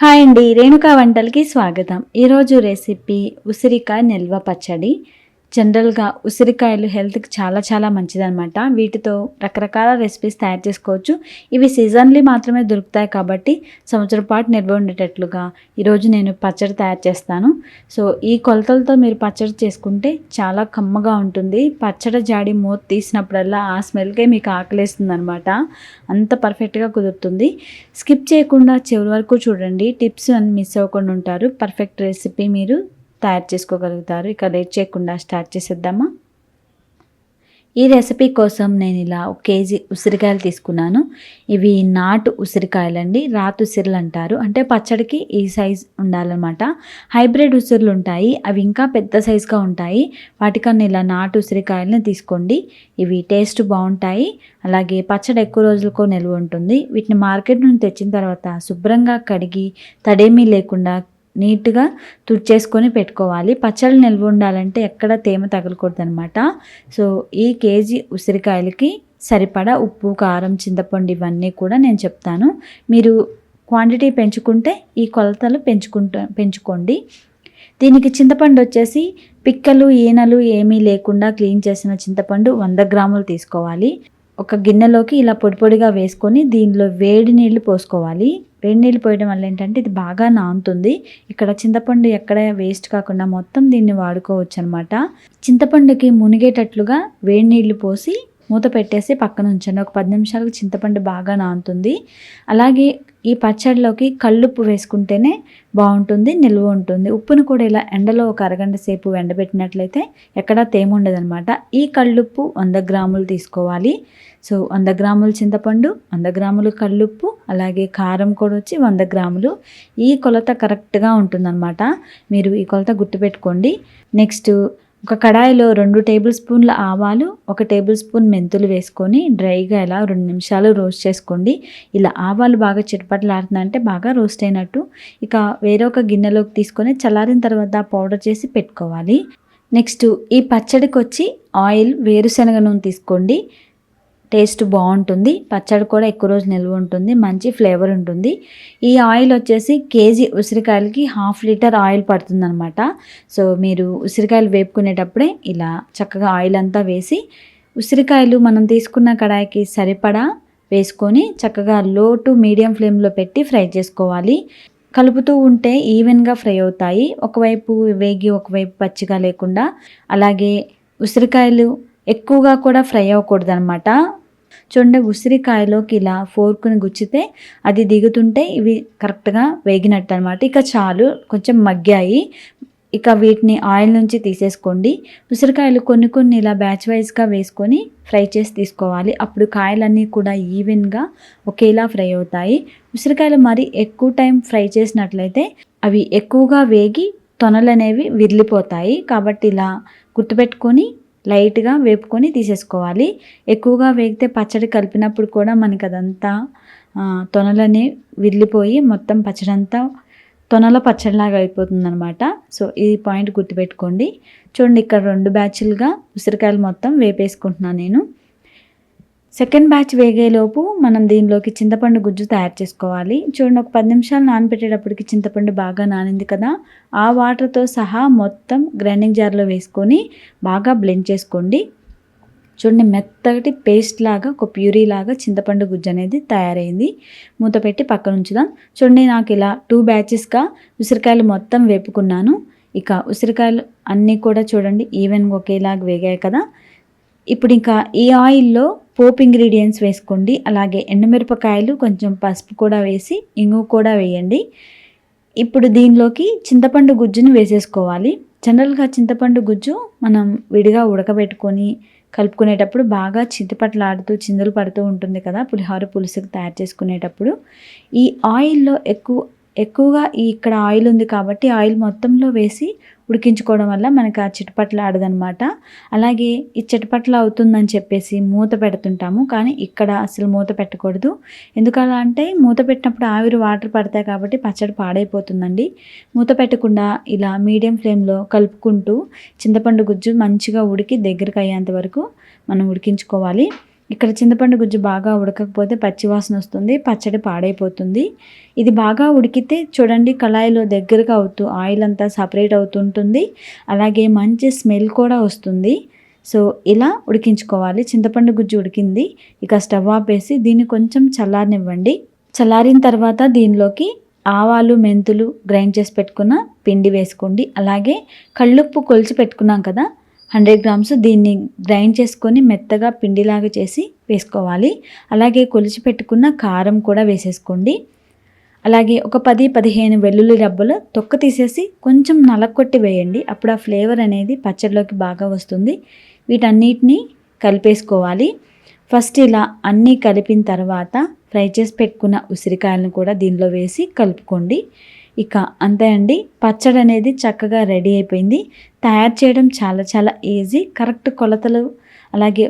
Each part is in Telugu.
హాయ్ అండి రేణుకా వంటలకి స్వాగతం. ఈరోజు రెసిపీ ఉసిరికాయ నిల్వ పచ్చడి. జనరల్గా ఉసిరికాయలు హెల్త్కి చాలా చాలా మంచిదన్నమాట. వీటితో రకరకాల రెసిపీస్ తయారు చేసుకోవచ్చు. ఇవి సీజన్లీ మాత్రమే దొరుకుతాయి కాబట్టి సంవత్సరం పాటు నిల్వ ఉండేటట్లుగా ఈరోజు నేను పచ్చడి తయారు చేస్తాను. సో ఈ కొలతలతో మీరు పచ్చడి చేసుకుంటే చాలా కమ్మగా ఉంటుంది. పచ్చడి జాడి మూత తీసినప్పుడల్లా ఆ స్మెల్కే మీకు ఆకలేస్తుంది అనమాట అంత పర్ఫెక్ట్గా కుదురుతుంది. స్కిప్ చేయకుండా చివరి వరకు చూడండి. టిప్స్ అని మిస్ అవ్వకుండా ఉంటారు. పర్ఫెక్ట్ రెసిపీ మీరు తయారు చేసుకోగలుగుతారు. ఇక లేట్ చేయకుండా స్టార్ట్ చేసేద్దామా? ఈ రెసిపీ కోసం నేను ఇలా ఒక కేజీ ఉసిరికాయలు తీసుకున్నాను. ఇవి నాటు ఉసిరికాయలండి. రాతు ఉసిరిలు అంటారు. అంటే పచ్చడికి ఈ సైజ్ ఉండాలన్నమాట. హైబ్రిడ్ ఉసిరులు ఉంటాయి. అవి ఇంకా పెద్ద సైజుగా ఉంటాయి. వాటికన్నా ఇలా నాటు ఉసిరికాయలని తీసుకోండి. ఇవి టేస్ట్ బాగుంటాయి. అలాగే పచ్చడి ఎక్కువ రోజులకు నిల్వ ఉంటుంది. వీటిని మార్కెట్ నుండి తెచ్చిన తర్వాత శుభ్రంగా కడిగి తడేమీ లేకుండా నీట్గా తుడిచేసుకొని పెట్టుకోవాలి. పచ్చళ్ళు నిల్వ ఉండాలంటే ఎక్కడ తేమ తగలకూడదు అనమాట సో ఈ కేజీ ఉసిరికాయలకి సరిపడా ఉప్పు కారం చింతపండు ఇవన్నీ కూడా నేను చెప్తాను. మీరు క్వాంటిటీ పెంచుకుంటే ఈ కొలతలు పెంచుకుంటా పెంచుకోండి. దీనికి చింతపండు వచ్చేసి పిక్కలు ఈనలు ఏమీ లేకుండా క్లీన్ చేసిన చింతపండు వంద గ్రాములు తీసుకోవాలి. ఒక గిన్నెలోకి ఇలా పొడి పొడిగా వేసుకొని దీనిలో వేడి నీళ్ళు పోసుకోవాలి. వేడి నీళ్ళు పోయడం వల్ల ఏంటంటే ఇది బాగా నానుతుంది. ఇక్కడ చింతపండు ఎక్కడ వేస్ట్ కాకుండా మొత్తం దీన్ని వాడుకోవచ్చు అనమాట చింతపండుకి మునిగేటట్లుగా వేడి నీళ్ళు పోసి మూత పెట్టేసి పక్కన ఉంచండి. ఒక పది నిమిషాలకు చింతపండు బాగా నానుతుంది. అలాగే ఈ పచ్చడిలోకి కళ్ళుప్పు వేసుకుంటేనే బాగుంటుంది నిల్వ ఉంటుంది. ఉప్పును కూడా ఇలా ఎండలో ఒక అరగంట సేపు ఎండబెట్టినట్లయితే ఎక్కడా తేమ ఉండదనమాట ఈ కళ్ళుప్పు వంద గ్రాములు తీసుకోవాలి. సో వంద గ్రాములు చింతపండు వంద గ్రాములు కళ్ళుప్పు అలాగే కారం కూడా వచ్చి వంద గ్రాములు. ఈ కొలత కరెక్ట్గా ఉంటుందన్నమాట. మీరు ఈ కొలత గుర్తుపెట్టుకోండి. నెక్స్ట్ ఒక కడాయిలో రెండు టేబుల్ స్పూన్ల ఆవాలు ఒక టేబుల్ స్పూన్ మెంతులు వేసుకొని డ్రైగా ఇలా రెండు నిమిషాలు రోస్ట్ చేసుకోండి. ఇలా ఆవాలు బాగా చిటపటలాడుతుందంటే బాగా రోస్ట్ అయినట్టు. ఇక వేరొక గిన్నెలోకి తీసుకొని చల్లారిన తర్వాత పౌడర్ చేసి పెట్టుకోవాలి. నెక్స్ట్ ఈ పచ్చడికి వచ్చి ఆయిల్ వేరుశనగ నూనె తీసుకోండి. టేస్ట్ బాగుంటుంది. పచ్చడి కూడా ఎక్కువ రోజు నిల్వ ఉంటుంది. మంచి ఫ్లేవర్ ఉంటుంది. ఈ ఆయిల్ వచ్చేసి కేజీ ఉసిరికాయలకి హాఫ్ లీటర్ ఆయిల్ పడుతుందన్నమాట. సో మీరు ఉసిరికాయలు వేపుకునేటప్పుడే ఇలా చక్కగా ఆయిల్ అంతా వేసి ఉసిరికాయలు మనం తీసుకున్న కడాయికి సరిపడా వేసుకొని చక్కగా లో టు మీడియం ఫ్లేమ్లో పెట్టి ఫ్రై చేసుకోవాలి. కలుపుతూ ఉంటే ఈవెన్గా ఫ్రై అవుతాయి. ఒకవైపు వేగి ఒకవైపు పచ్చిగా లేకుండా అలాగే ఉసిరికాయలు ఎక్కువగా కూడా ఫ్రై అవ్వకూడదు అనమాట చూడండి ఉసిరికాయలోకి ఇలా ఫోర్క్ని గుచ్చితే అది దిగుతుంటే ఇవి కరెక్ట్గా వేగినట్టు అనమాట ఇక చాలు కొంచెం మగ్గాయి. ఇక వీటిని ఆయిల్ నుంచి తీసేసుకోండి. ఉసిరికాయలు కొన్ని కొన్ని ఇలా బ్యాచ్ వైజ్గా వేసుకొని ఫ్రై చేసి తీసుకోవాలి. అప్పుడు కాయలన్నీ కూడా ఈవెన్గా ఒకేలా ఫ్రై అవుతాయి. ఉసిరికాయలు మరి ఎక్కువ టైం ఫ్రై చేసినట్లయితే అవి ఎక్కువగా వేగి తొనలు అనేవి విరిలిపోతాయి. కాబట్టి ఇలా గుర్తుపెట్టుకొని లైట్గా వేపుకొని తీసేసుకోవాలి. ఎక్కువగా వేగితే పచ్చడి కలిపినప్పుడు కూడా మనకి అదంతా తొనలని విరిలిపోయి మొత్తం పచ్చడి అంతా తొనల పచ్చడిలాగా అయిపోతుంది అనమాట సో ఈ పాయింట్ గుర్తుపెట్టుకోండి. చూడండి ఇక్కడ రెండు బ్యాచ్లుగా ఉసిరికాయలు మొత్తం వేపేసుకుంటున్నాను నేను. సెకండ్ బ్యాచ్ వేగేలోపు మనం దీనిలోకి చింతపండు గుజ్జు తయారు చేసుకోవాలి. చూడండి ఒక పది నిమిషాలు నానబెట్టేటప్పటికి చింతపండు బాగా నానింది కదా. ఆ వాటర్తో సహా మొత్తం గ్రైండింగ్ జార్లో వేసుకొని బాగా బ్లెండ్ చేసుకోండి. చూడండి మెత్తటి పేస్ట్ లాగా ఒక ప్యూరీ లాగా చింతపండు గుజ్జు అనేది తయారైంది. మూత పెట్టి పక్కన ఉంచుదాం. చూడండి నాకు ఇలా టూ బ్యాచెస్గా ఉసిరికాయలు మొత్తం వేపుకున్నాను. ఇక ఉసిరికాయలు అన్నీ కూడా చూడండి ఈవెన్ ఒకేలాగా వేగాయి కదా. ఇప్పుడు ఇంకా ఈ ఆయిల్లో పోపు ఇంగ్రీడియంట్స్ వేసుకోండి. అలాగే ఎండుమిరపకాయలు కొంచెం పసుపు కూడా వేసి ఇంగు కూడా వేయండి. ఇప్పుడు దీనిలోకి చింతపండు గుజ్జును వేసేసుకోవాలి. జనరల్గా చింతపండు గుజ్జు మనం విడిగా ఉడకబెట్టుకొని కలుపుకునేటప్పుడు బాగా చింతపట్లాడుతూ చిందులు పడుతూ ఉంటుంది కదా పులిహోర పులుసుకు తయారు చేసుకునేటప్పుడు. ఈ ఆయిల్లో ఎక్కువ ఎక్కువగా ఈ ఇక్కడ ఆయిల్ ఉంది కాబట్టి ఆయిల్ మొత్తంలో వేసి ఉడికించుకోవడం వల్ల మనకు ఆ చిటపట్లు ఆడదనమాట అలాగే ఈ చిటపట్ల అవుతుందని చెప్పేసి మూత పెడుతుంటాము. కానీ ఇక్కడ అసలు మూత పెట్టకూడదు. ఎందుకలా అంటే మూత పెట్టినప్పుడు ఆవిరి వాటర్ పడతాయి కాబట్టి పచ్చడి పాడైపోతుందండి. మూత పెట్టకుండా ఇలా మీడియం ఫ్లేమ్లో కలుపుకుంటూ చింతపండు గుజ్జు మంచిగా ఉడికి దగ్గరికి అయ్యేంత వరకు మనం ఉడికించుకోవాలి. ఇక్కడ చింతపండు గుజ్జు బాగా ఉడకకపోతే పచ్చివాసన వస్తుంది పచ్చడి పాడైపోతుంది. ఇది బాగా ఉడికితే చూడండి కళాయిలో దగ్గరగా అవుతూ ఆయిల్ అంతా సపరేట్ అవుతుంటుంది అలాగే మంచి స్మెల్ కూడా వస్తుంది. సో ఇలా ఉడికించుకోవాలి. చింతపండు గుజ్జు ఉడికింది. ఇక స్టవ్ ఆపేసి దీన్ని కొంచెం చల్లారనివ్వండి. చల్లారిన తర్వాత దీనిలోకి ఆవాలు మెంతులు గ్రైండ్ చేసి పెట్టుకున్న పిండి వేసుకోండి. అలాగే కళ్ళుప్పు కొలిచి పెట్టుకున్నాం కదా హండ్రెడ్ గ్రామ్స్ దీన్ని గ్రైండ్ చేసుకొని మెత్తగా పిండిలాగా చేసి వేసుకోవాలి. అలాగే కొలిచి పెట్టుకున్న కారం కూడా వేసేసుకోండి. అలాగే ఒక పది పదిహేను వెల్లుల్లి రబ్బలు తొక్క తీసేసి కొంచెం నలకొట్టి వేయండి. అప్పుడు ఆ ఫ్లేవర్ అనేది పచ్చడిలోకి బాగా వస్తుంది. వీటన్నిటిని కలిపేసుకోవాలి. ఫస్ట్ ఇలా అన్నీ కలిపిన తర్వాత ఫ్రై చేసి పెట్టుకున్న ఉసిరికాయలను కూడా దీనిలో వేసి కలుపుకోండి. ఇక అంతే అండి పచ్చడి అనేది చక్కగా రెడీ అయిపోయింది. తయారు చేయడం చాలా చాలా ఈజీ. కరెక్ట్ కొలతలు అలాగే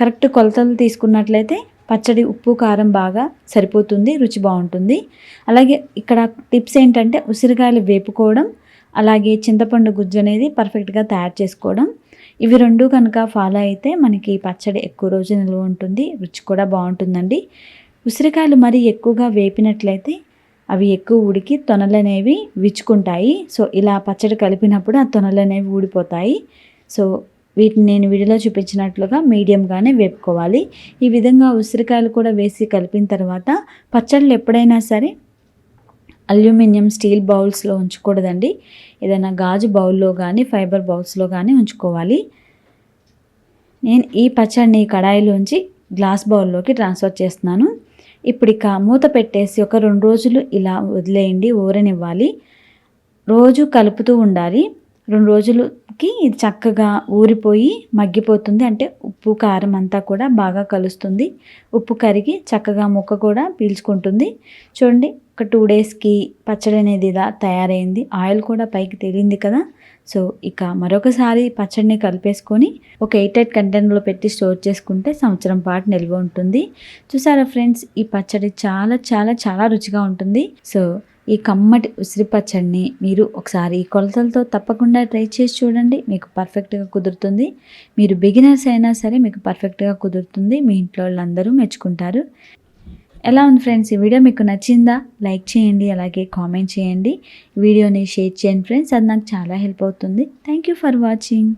కరెక్ట్ కొలతలు తీసుకున్నట్లయితే పచ్చడి ఉప్పు కారం బాగా సరిపోతుంది రుచి బాగుంటుంది. అలాగే ఇక్కడ టిప్స్ ఏంటంటే ఉసిరికాయలు వేపుకోవడం అలాగే చింతపండు గుజ్జు అనేది పర్ఫెక్ట్గా తయారు చేసుకోవడం. ఇవి రెండు కనుక ఫాలో అయితే మనకి పచ్చడి ఎక్కువ రోజు నిల్వ ఉంటుంది రుచి కూడా బాగుంటుందండి. ఉసిరికాయలు మరి ఎక్కువగా వేపినట్లయితే అవి ఎక్కువ ఉడికి తొనలు అనేవి విచ్చుకుంటాయి. సో ఇలా పచ్చడి కలిపినప్పుడు ఆ తొనలు అనేవి ఊడిపోతాయి. సో వీటిని నేను వీడియోలో చూపించినట్లుగా మీడియంగానే వేపుకోవాలి. ఈ విధంగా ఉసిరికాయలు కూడా వేసి కలిపిన తర్వాత పచ్చళ్ళు ఎప్పుడైనా సరే అల్యూమినియం స్టీల్ బౌల్స్లో ఉంచకూడదండి. ఏదైనా గాజు బౌల్లో కానీ ఫైబర్ బౌల్స్లో కానీ ఉంచుకోవాలి. నేను ఈ పచ్చడిని కడాయిలోంచి గ్లాస్ బౌల్లోకి ట్రాన్స్ఫర్ చేస్తున్నాను. ఇప్పుడు ఇక మూత పెట్టేసి ఒక రెండు రోజులు ఇలా వదిలేయండి ఊరనివ్వాలి. రోజు కలుపుతూ ఉండాలి. రెండు రోజులకి ఇది చక్కగా ఊరిపోయి మగ్గిపోతుంది. అంటే ఉప్పు కారం అంతా కూడా బాగా కలుస్తుంది. ఉప్పు కరిగి చక్కగా ముక్క కూడా పీల్చుకుంటుంది. చూడండి ఒక టూ డేస్కి పచ్చడి అనేది ఇలా తయారైంది. ఆయిల్ కూడా పైకి తేలింది కదా. సో ఇక మరొకసారి పచ్చడిని కలిపేసుకొని ఒక ఎయిట్ ఎయిట్ కంటైనర్లో పెట్టి స్టోర్ చేసుకుంటే సంవత్సరం పాటు నిల్వ ఉంటుంది. చూసారా ఫ్రెండ్స్ ఈ పచ్చడి చాలా చాలా చాలా రుచిగా ఉంటుంది. సో ఈ కమ్మటి ఉసిరి పచ్చడిని మీరు ఒకసారి ఈ కొలతలతో తప్పకుండా ట్రై చేసి చూడండి. మీకు పర్ఫెక్ట్గా కుదురుతుంది. మీరు బిగినర్స్ అయినా సరే మీకు పర్ఫెక్ట్గా కుదురుతుంది. మీ ఇంట్లో వాళ్ళందరూ మెచ్చుకుంటారు. ఎలా ఉంది ఫ్రెండ్స్ ఈ వీడియో మీకు నచ్చిందా? లైక్ చేయండి. అలాగే కామెంట్ చేయండి. వీడియోని షేర్ చేయండి ఫ్రెండ్స్ అది నాకు చాలా హెల్ప్ అవుతుంది. Thank you for watching